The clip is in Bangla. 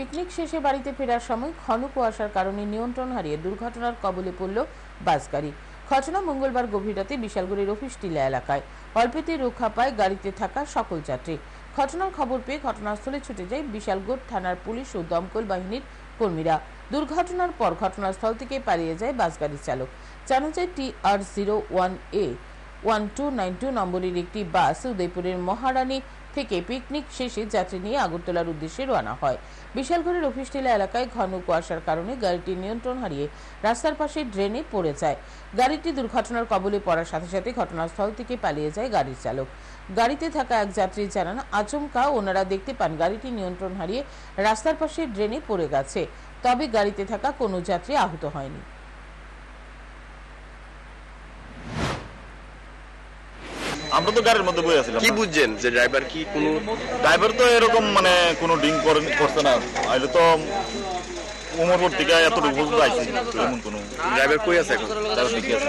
পিকনিক শেষে বাড়িতে ফেরার সময় ঘন কুয়াশার কারণে নিয়ন্ত্রণ হারিয়ে দুর্ঘটনার কবলে পড়ল বাস গাড়ি। ঘটনা মঙ্গলবার গভীর রাতে বিশালগড়ির অফিস টিলা এলাকায়। অল্পেতে রক্ষা পায় গাড়িতে থাকা সকল যাত্রী। ঘটনার খবর পেয়ে ঘটনাস্থলে ছুটে যায় বিশালগড় থানার পুলিশ ও দমকল বাহিনীর কর্মীরা। দুর্ঘটনার পর ঘটনাস্থল থেকে পালিয়ে যায় বাস গাড়ির চালক। জানা যায় T R zero one A one two nine two নম্বরের একটি বাস উদয়পুরের মহারানী থেকে পিকনিক শেষে যাত্রী নিয়ে আগরতলার উদ্দেশ্যে রওনা হয়। বিশালগড়ের অফিস টিলা এলাকায় ঘন কুয়াশার কারণে গাড়িটি নিয়ন্ত্রণ হারিয়ে রাস্তার পাশে ড্রেনে পড়ে যায়। গাড়িটি দুর্ঘটনার কবলে পড়ার সাথে সাথে ঘটনাস্থল থেকে পালিয়ে যায় গাড়ির চালক। গাড়িতে থাকা এক যাত্রী জানান, আচমকা ওনারা দেখতে পান গাড়িটি নিয়ন্ত্রণ হারিয়ে রাস্তার পাশে ড্রেনে পড়ে গেছে। তবে গাড়িতে থাকা কোনো যাত্রী আহত হয়নি। আমরা তো গাড়ির মধ্যে বই আছিলাম কি বুঝছেন যে ড্রাইভার কি কোনো ড্রাইভার তো এরকম মানে কোনো ড্রিঙ্ক করে করছে না। আইলে তো উমরপুর থেকে এতটুকু বুঝতে আইছি। এমন কোনো ড্রাইভার কই আছে এখন? তার দিকে আছে।